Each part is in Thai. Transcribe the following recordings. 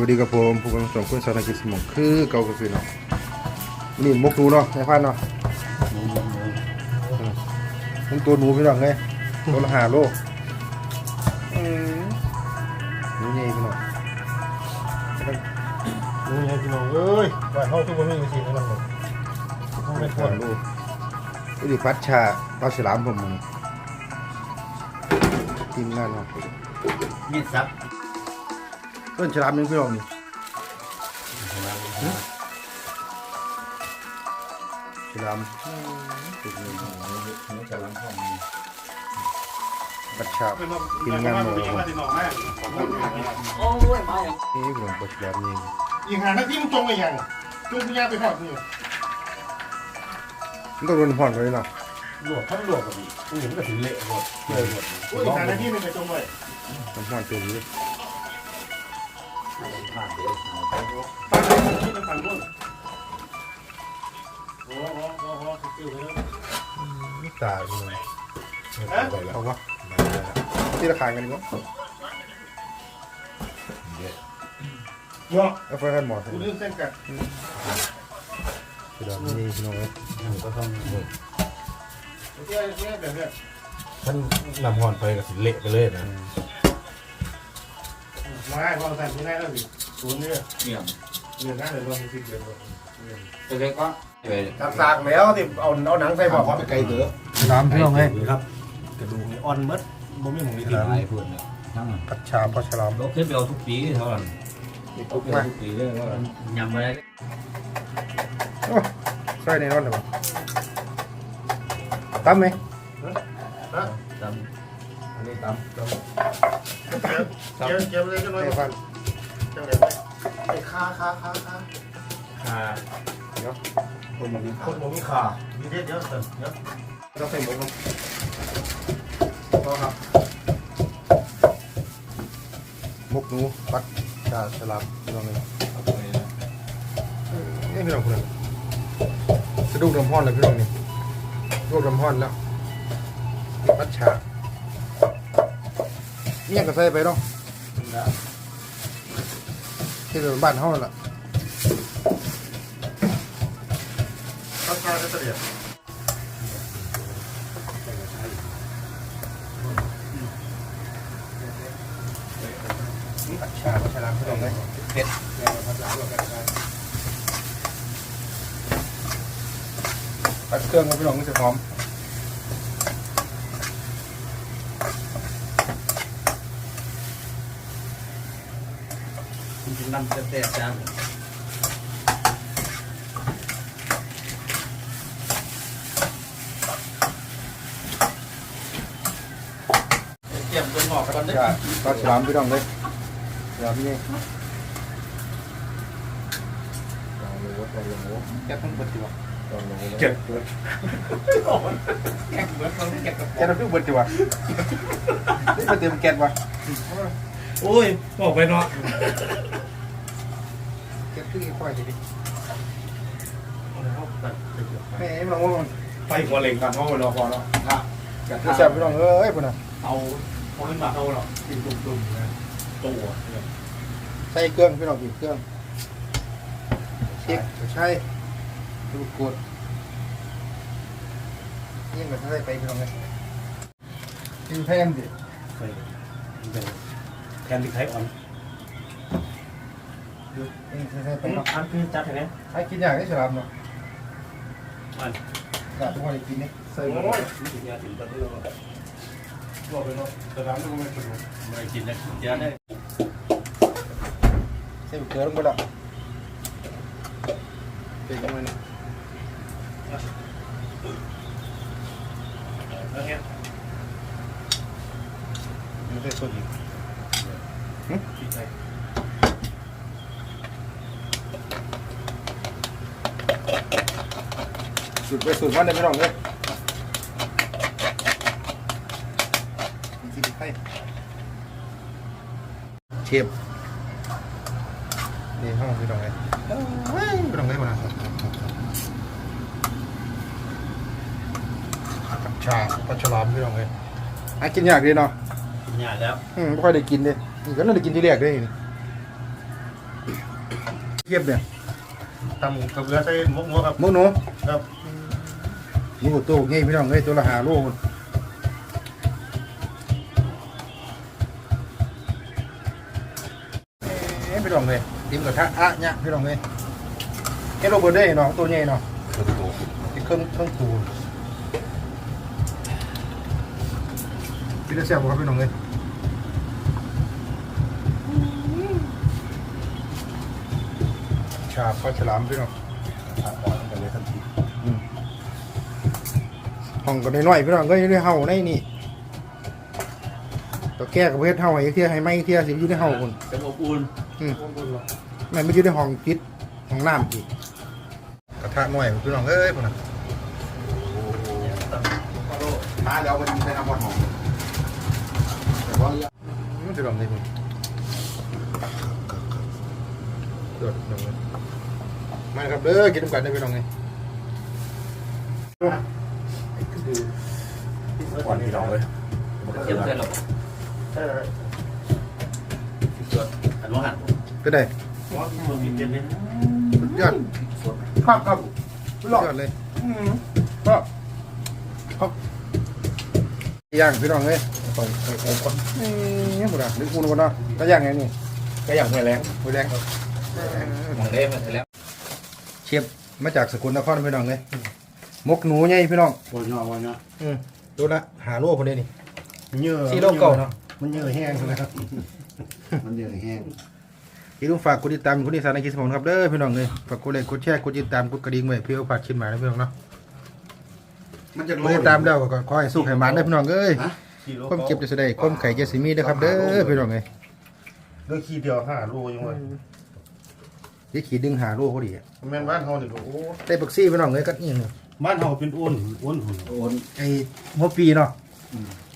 วัสดีครับผมผู้กำกับสองคนสารกิจสมองคือเก่ากับพี่น้องนี่มกหนูเนาะในพันเนาะมันตัวหนูพี่น้องไงตัวละห้าโลอืมนี่ไงพี่น้องนี่ไงพี่น้องเอ้ยบ้านเฮาทุกคนมีวิธีนั่นแหละต้องไม่ไม่ถถออนลูกนี่พัดชาปลาฉลามผมมึงทีมงานเนาะมีดซับ ต้นฉลามนึงพี่น้องนี่ฉลามติดเงินหัวจะล้างห้องพัดชาทีมงานหมดเลยโอ้ยมาอย่างนี่พี่น้องปลาฉลามนี่อีกหาหน้าที่มึงจงไปยังจุงพญาไปทอดนี่มันต้องโดนผ่อนเลยเนาะหลวกทั้งหลวกกับอีกกูเห็นก็ถึงเละหมดเลยหมดอุ้ยอีกหาหน้าที่มึงไปจงไปมันผ่อนตัวนี้ผ่านเดี๋ย วหายไปที่เป็นฝั่งนู้นโอ้โหโอ้โหคิวไปแล้วตายพี่น้องไปแล้วเอาวะที่ราคากันดีกว่าเนาะเอาไฟกันหมดกูลืมเส้นกันฉลามนี่พี่น้องเอ้ยก็ต้องเดี๋ยวเดี๋ยวเดี๋ยวเดี๋ยวท่านนำหอนไปกับสิเละไปเลยนะ มาให้ความสั่นที่ได้แล้วสิศูนย์เนี่ยเยี่ยมเดือนหน้าเดือนรวมสิบเดือนรวมเล็กก็ตักสากแล้วที่เอาเอาหนังใส่บอกว่าไปไกลเด้อฉลามพี่น้องครับกระดูกนี่อ่อนมัดบ่มีหมูมีกิกินนหลายพูดเนี่ยทั้งผัดชาปลาฉลามเราขึ้นไปเอาทุกปีเท่านั้นนี่เอาปุ๊บไปมาทุกปีเลยว่า nhầm vào đây โอ้ใส่ในร้อนเลยวะตั้มไหม tầm อันนี้ตามเจียวเจียวเลยก็น้อยในพันจังเลยไอ้ค่าค่าค่าค่าขาคนมันคนบ่มีขาเดี๋ยวเดี๋ยวเดี๋ยวเดี๋ยวต้องใส่หมวกก็ครับหมกหนูผัดชาฉลามพี่น้องเอ้ยนี่พี่น้องคนนึงสะดุ้งลำห้อนเลยพี่น้องนี่รวบลำห้อนแล้วนี่ผัดชา เนี่ยก็ใส่ไปเนาะที่เป็นบ้านเฮานั่นล่ะค่าค่าก็เสียผัดชาผัดฉลามพี่น้องเลยเผ็ดผัดเครื่องครับพี่น้องมันจะหอม năm cái tè chan เกี่ยมเป็นหอกก่อนผัดเด้ชาปลาฉลามพี่น้องเลยฉลามนี่ลองดูว่าลองดูแกต้องเบิดดีวะลองดูเก็บเบิดแกะเหมือนคนแกะกระแกต้องเบิดดีวะนี่มันเต็มแกนวะโอ้ยบอกไปเนาะ แกขึ้อีกค่อยดิเอาตัดไปเถอะแม่พี่น้องว่ามันไปหัวเล็กกันห้องเราพอแล้วไม่ใช่พี่น้องเอ้ยพุ่นน่ะเอาเอาขึ้นมาเอาหรอกกินตุ่มๆนะตัวเนี่ยใส่เครื่องพี่น้องอีกเครื่องเช็คใช่ดูกดยิ่งกว่าใส่ไปพี่น้องเลยกินแพงดิใส่แทนพริกไทยอ่อน ไปเนาะอันคือจัดไหมใช้กินอย่างนี้ฉลามเนาะอันอยากทุกคนได้กินนี่ใส่โอ้หมดยนี่ถึงยาถึงตอนนี้เราบอกไปเนาะแต่ร้านก็ไม่สนุก mười chín đấy giá đấy ใส่เกลือลงไปแล้วเป็นยังไงเนี่ยแล้วเนี่ยไม่ได้สดอีกพริกไทย สูตรไปสูตรมันเลยพี่น้องเลยกินให้เชฟนี่ห้องพี่น้องเลยพี่น้องเลยมาครับกับชาปลาฉลามพี่น้องเลยอะกินยากดีเนาะ nhà đó อืมไม่ค่อยได้กินเลยนี่ก็น่าจะกินที่แรกเลยนี่เทียบเนี่ยตำกับเรือใส่หมกหมกครับหมุกหนูครับ หมูตัวงี้พี่น้องเอ้ยตัวละหาโลมันเอ้ยพี่น้องเลยติมกระทะอะเนี่ยพี่น้องเลยแค่โรเบิร์ตได้เนาะตัวใหญ่เนาะที่เครื่องเครื่องตูนพี่ได้เสียบบ่ครับพี่น้องเลยชาปลาฉลามพี่น้อง ห้องก็น้อยๆพี่น้องก็อยู่ในเฮาในนี่ตัวแก้กับเพชรเฮาไอ้เที่ยให้ไม่เที่ยสิอยู่ในเฮาคนจะอบอุ่นแม่นไม่อยู่ในห้องจิตห้องน้ำอีกกระทะน้อยพี่น้องเอ้ยพุ่นน่ะมาแล้วมันใส่น้ำมันหอมแต่ว่ามันจะลองได้พุ่นเดือดน้องเลยมาครับเด้อกินน้ำกันได้พี่น้องเล ยอ่อนพี่น้องเลยเยี่ยมเลยหรอใช่เลยส่วนอันว่าหันก็ได้หัวมันมีเย็นนิดสุดยอดครับครับสุดยอดเลยครับครับย่างพี่น้องเลยไปไปไปก่อนนี่หมดอะนึกคุณก่อนเนาะก็ย่างไงนี่ก็อย่างไม่แรงหมูแดงมองได้มาแล้วเชียบมาจากสกลนครพี่น้องเลยมกหนูไงพี่น้องวันเนาะวันเนาะอืม ดูละหาโลพอดีนี่เยื่อสี่โลเก่าเนาะมันเยื่อแห้งใช่ไหมครับมันเดือดแห้งอย่าลืมฝากกดติดตามคุณนิสานในคลิปสมองครับเด้อพี่น้องเลยฝากกดไลค์กดแชร์กดติดตามกดกระดิ่งไว้เพื่อฝากคลิปใหม่นะพี่น้องเนาะมันจะกดติดตามแล้วก็ขอให้สู้ให้มันได้อพี่น้องเอ้ยสี่โลความเจ็บจะแสดงความไข่จะสิมีเด้อครับเด้อพี่น้องเอ้ยด้วยขี้เดียวห้าโลยังไงยี่ขี่ดึงหาโลพอดีอะแม่นบ้านเฮานี่ก็โอ้ได้บักซี่พี่น้องเลยก็นี่หนึ่ง บ้านเฮาเป็นอ้วนอ้วนหุ่นโอนไอ้หัวปีเนาะ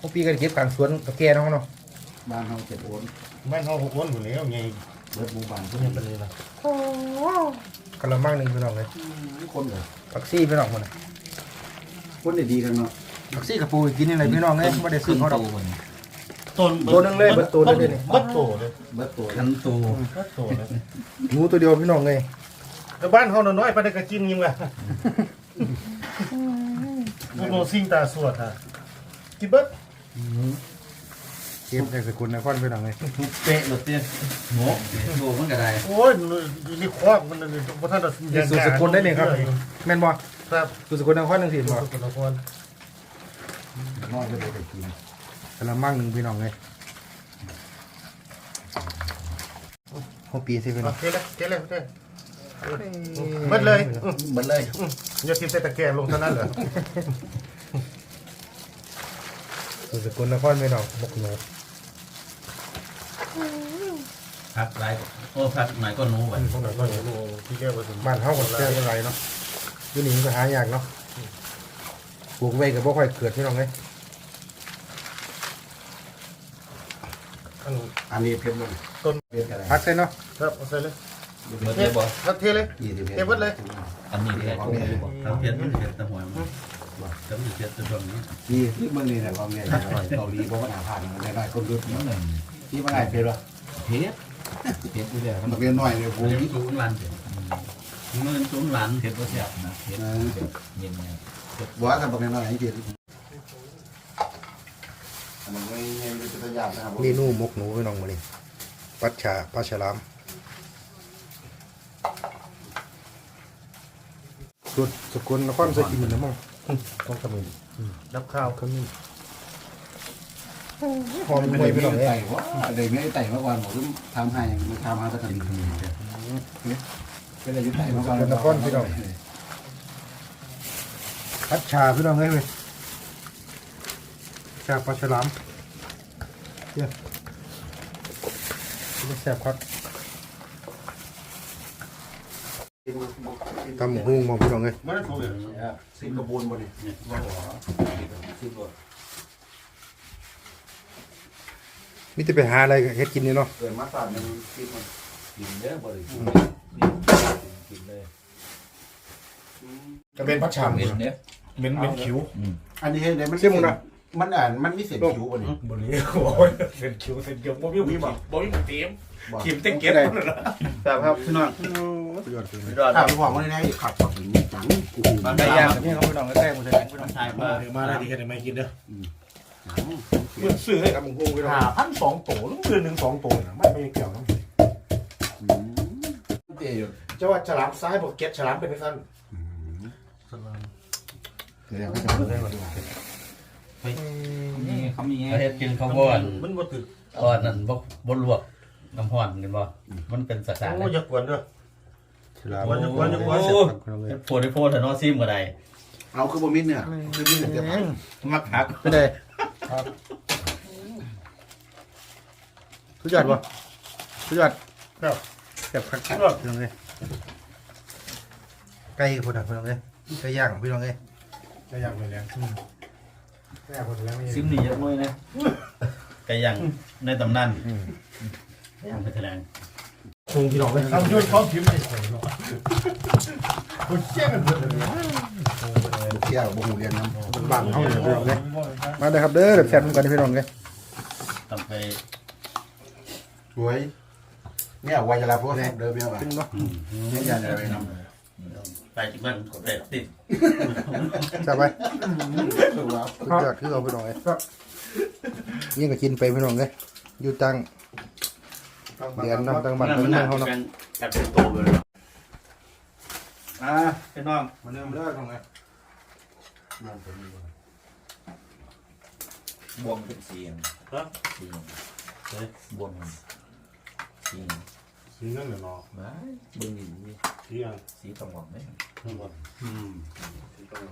หัวปีก็เก็บกลางสวนกับแกน้องเนาะบ้านเขาเจ็บโอนบ้านเฮาอ้วนหุ่นแล้วไงเบิดหมู่บ้านเพิ่นเป็นเลยนะกระมังหนึ่งพี่น้องเลยคนเลยบักซี่พี่น้องมันน่ะคนได้ดีกันเนาะบักซี่กับปูกินนี่เลยพี่น้องเลยไม่ได้ซื้อเขาดอก ต้นตัวหนึงเลยเบิดตัวหนึงเลยนี่ เบิดโตเลยเบิดตัวทั้งตัวเบิดโตเลยหมูตัวเดียวพี่น้องเลยแต่บ้านเฮาน้อยๆปานใดก็กินยิงว่ะ พวกโนซิงตาสวดฮะกินเบิดเก็บในสกุลนครพี่น้องเลยเป๊ะหมดเนี่ยหมูโบมันก็ได้โอ้ยนี่ควักมันนี่บ่ทันได้นี่สูตรสกุลได้นี่ครับแม่นบ่ครับสูตรสกุลนครหนึ่งสี่บ่สกุลนครน้อยก็ได้กินกระมังหนึ่งพี่น้องเลยหัวปีสิพี่น้องเทเลยเทเลยเท เบิดเลยเบิดเลยอย่าทิ่มใส่ตะแกรงลงเท่านั้นเหรอสูตรสกุลนครพี่น้องบกหนูพักไรโอ้พักไหนก็นู้ไปพวกนั้นก็รู้ที่แก้วผสมบ้านเฮาก็แก้เป็นไรเนาะอยู่นี่มันก็หายากเนาะปลูกไว้ก็บ่ค่อยเกิดพี่น้องเลยอันอันนี้เพิ่มลงต้นเพิ่มอะไรพักใส่เนาะครับเอาใส่เลย เบิดเลยบ่ครับเทเลย ยี่สิบเทเบิดเลย อันนี้ได้ทั้งเพียรมันเพียรตะหวยมันทั้งเพียรตะดวงนี้ยี่ที่เมืองนี่แหละความเนี่ยเกาหลีบอกว่าหนาผ่านมันได้คนรุ่นที่มันง่ายเพ็ดวะเพียรเพียรอยู่แล้วมันเป็นน้อยเลยผมเงินสูงล้านเดียวเงินสูงล้านเพียรก็แซ่บนะเพียรเย็นเนี่ยบอกว่าทำเป็นน้อยอย่างนี้มันไม่ไม่เป็นตัวอย่างนะครับเมนูหมกหนูพี่น้องมานี่ปัดฉาปลาฉลาม สูตรสกุลนครใส่กินนะมั่งต้องขมิ้นดับข้าวขมิ้นหอมมวยพี่น้องเลยไต่ว่าอะไรไม่ได้ไต่เมื่อวานผมทำให้มันทำมาสักทีเป็นอะไรยุ่ไต่เมื่อวานปัดฉาพี่น้องเลยเว้ยฉาปลาฉลามเดี๋ยวแซ่บครับ ตำหุ้งมาพี่น้องเลยไม่ได้ถูกเลยสิบกระบวนบนนี่สิบกมิจะไปหาอะไรเฮ็ดกินนี่เนาะเกิดมาสามมันสิบมันกินเยอะบ่ได้กินกินเลยจะเป็นปัดฉาเม็ดเนี่ยเหม็นเหม็นคิ้วอันนี้เห็นไหมมันเชื่อมึงนะมันอ่านมันมีเศษผิวบนนี้บนนี้โอ้ยเหม็นคิ้วเส้นเกี่ยวบ่มีบ่มีบ่มีหมูเต็มขีมเต็มเก็บหมดแล้วไปแบบครับพี่น้อง สุดยอดเลยยอดข้าวหอมมันได้ขับขับถึงจังกูมันไก่ย่างพี่น้องพี่น้องใกล้ๆมือแสดงพี่น้องชายมามาได้ดีแค่ไหนไม่กินเด้อเมื่อซื้อให้กับมึงพงไปแล้วห้าพันสองโตลูกเดือนหนึ่งสองโตนะไม่ไม่เกี่ยวนะเตี๋ยอยู่จะว่าฉลามซ้ายบอกเก็ตฉลามเป็นสั้นเดี๋ยวให้จะเล่นมาดูนี่เขามีเฮ็ดกินข้าวบ้านมันบ่ถึกอ่อนนั่นบ่บ่ลวกน้ำห้อนกันบ่มันเป็นสสารโอ้ยกวนด้วย ฉลามกวนจะกวนจะกวนโอ้โพดได้โพดแต่นอซิมก็ได้เอาคือบ่มิดเนี่ยคือมิดเนี่ยจะพังมักผักไม่ได้สุดยอดวะสุดยอดแบบแบบคักๆพี่น้องเลยไก่คนอะพี่น้องเลยไก่ย่างพี่น้องเลยจะอยากเลยเนี่ยแม่คนแล้วไม่ซิมนี่ยักน้อยนะไก่ย่างในตำนานย่างไปแถลง คงพี่น้องเลยทำยุ่นเขาพิมพ์ไม่ใส่หรอกคนเชี่ยกันเบิดเลยเที่ยวบ่หูเรียนน้ำบ้านเขาเนี่ยพี่น้องเลยมาเลยครับเด้อเดี๋ยวแซ่บกันพี่น้องเลยต้องไปสวยเนี่ยวัยลาพวกเดิมเนี่ยว่ะจริงเนาะเนี่ยยันอะไรนไปที่บ้านกดได้ติดใช่ไปำคือว่าสุดยอดคือเอาพี่น้องเลยยิ่งก็กินไปพี่น้องเลยอยู่ตัง เดือนน้ำตังบัตรตังเมืองเขาเนาะกัดเป็นโตเลยอ่าพี่น้องมาเริ่มเลิกตรงไหนบวมเป็นสีสีบวมสีสีนั่นเหรอเนาะบ้าบึงนี่สีอันสีตองหวังไหมทั้งหมดอืมสีต้อง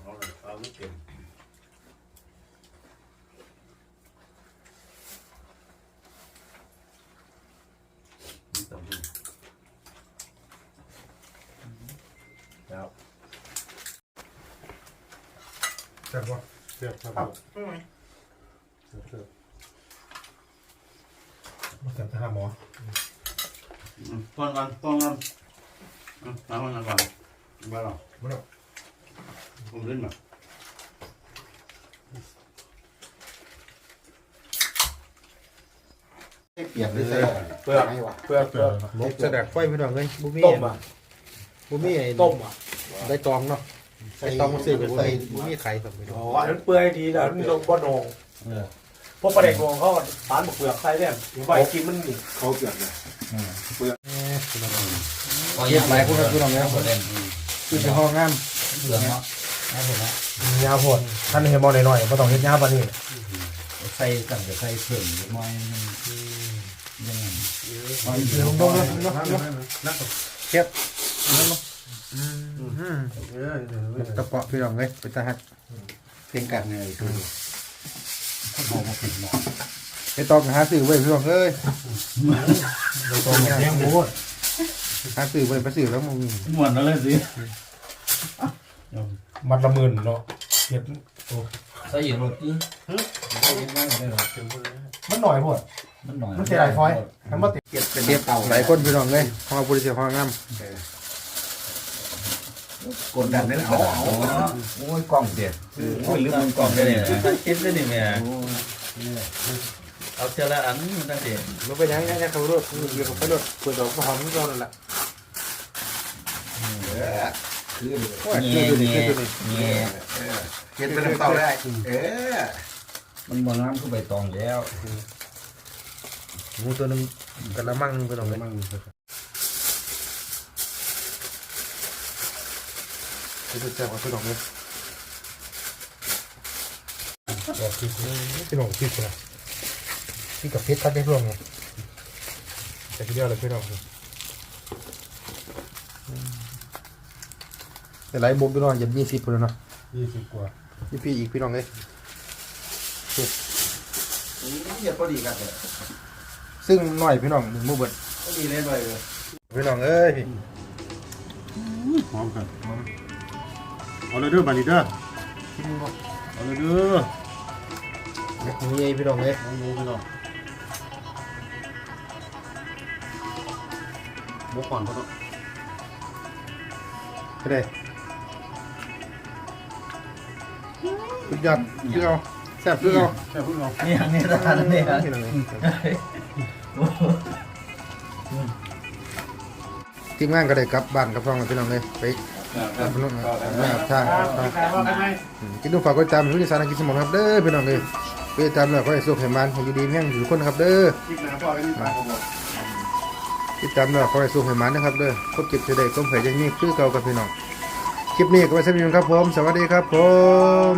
เอาเลยเอาไม่เต็ม แซ่บวะเสียบครับเสียบเสียบมาเสียบทหารหมอก่อนก่อนก่อนก่อนน้ำมันก่อนบ้าหรอผมเล่นมาเปลี่ยนด้วยใส่เปลือกให้ว่ะเปลือกเปลือกมกแสดงไฟพี่น้องเลยบุมี่ต้มอะ บุมี่ไอ้ต้มอะได้ตองเนาะได้ตองมาซื้อบุมี่บุมี่ไข่สัมไปดูอ๋ออันนั้นเปื่อยดีนะนี่ลงบ่อนงพวกประเด็กงเขาปานบกเปลือกใส่เนี่ยถึงไปกินมันนี่เขาเปลี่ยนเลยพอเรียกหลายคนครับพี่น้องเลยเล่นคือจะห้องงามเหลืองเนาะน่าผมนะยาผลท่านเห็นมอหน่อยๆไม่ต้องเห็นยาปานนี้ใส่ตั้งแต่ใส่เพิ่มมอยยังไงเดี๋ยวลงลงลงลงลงเก็บ ตะเปาะพี่น้องเลยไปตาหักเพลงกันเนี่ยคือมองมาผิดหมอไอ้ตองหาซื้อไว้พี่น้องเอ้ยตรงเลี้ยงหมูหาซื้อไว้ไปซื้อแล้วมึงหมวนแล้วเลยสิมัดละหมื่นเนาะเห็ดโอ้ใส่หยิบรถที่มันหน่อยพอดมันหน่อยมันเสียหลายฟอยมันมาติดเก็บเป็นเก็บเต่าหลายคนพี่น้องเลยห้องบริษัทห้องงาม กดดันนั่นเอาเอาโอ้ยกล้องเด็ดโอ้ยลืมกล่องได้เลยคิดได้ดิแม่เอาเท่าละอันตั้งแต่มันเป็นยังไงเนี่ยเขารถเกี่ยวกับเขารถเปิดดอกหอมนี่ก่อนนั่นแหละคือโอ้ยเกี่ยวตัวนี้เกี่ยวตัวนี้เงี้ยเก็บเป็นเต่าได้เออมันบอน้ำก็ใบตองแล้วหมูตัวหนึงกระมังพี่น้องเลยไปดูแจ้งว่าพี่น้องเลยบอกคิดพี่น้องคิดนะพี่กับเพชรทัดได้ร่วมไงแต่พี่เดียวเลยพี่น้องแต่หลายมุมพี่น้องยันยี่สิบเลยเนาะยี่สิบกว่ายี่พี่อีกพี่น้องเลยอย่าพอดีกันเลยซึ่งหน่อยพี่น้องหนึ่งมือเบิดพอดีเลยเลยพี่น้องเอ้ยหอมกัน เอาเลยเด้อบานีเด้อเอาเลยเด้อหมูใหญ่พี่น้องเลยเอาหมูพี่น้องหมูก่อนพ่อต้องก็ได้สุดยอดคือเอาแซ่บคือเอาแค่พึ่งเอานี่อันนี้ทานนี่พี่น้องเลยทีมงานก็ได้กลับบ้านกลับช่องแล้วพี่น้องเลยไป ครับพี่น้องครว่ากันไหมอืมกินดูฝากกดติดตามผู้ที่สารกินสมองครับเด้อพี่น้องเลยไปติดตามแล้วก็ให้สุขให้มันให้อยู่ดีแม่งอยู่คนครับเด้อคลิน้าพ่อกันนี่ตาผมบอกติดตามแล้วขอให้สุขให้มันนะครับเด้อครบเก็บเสด็จก้มเผยยังมีคือเก่ากับพี่น้องคลิปนี้ก็ไว้สำหรับนี้ครับผม สวัสดีครับผม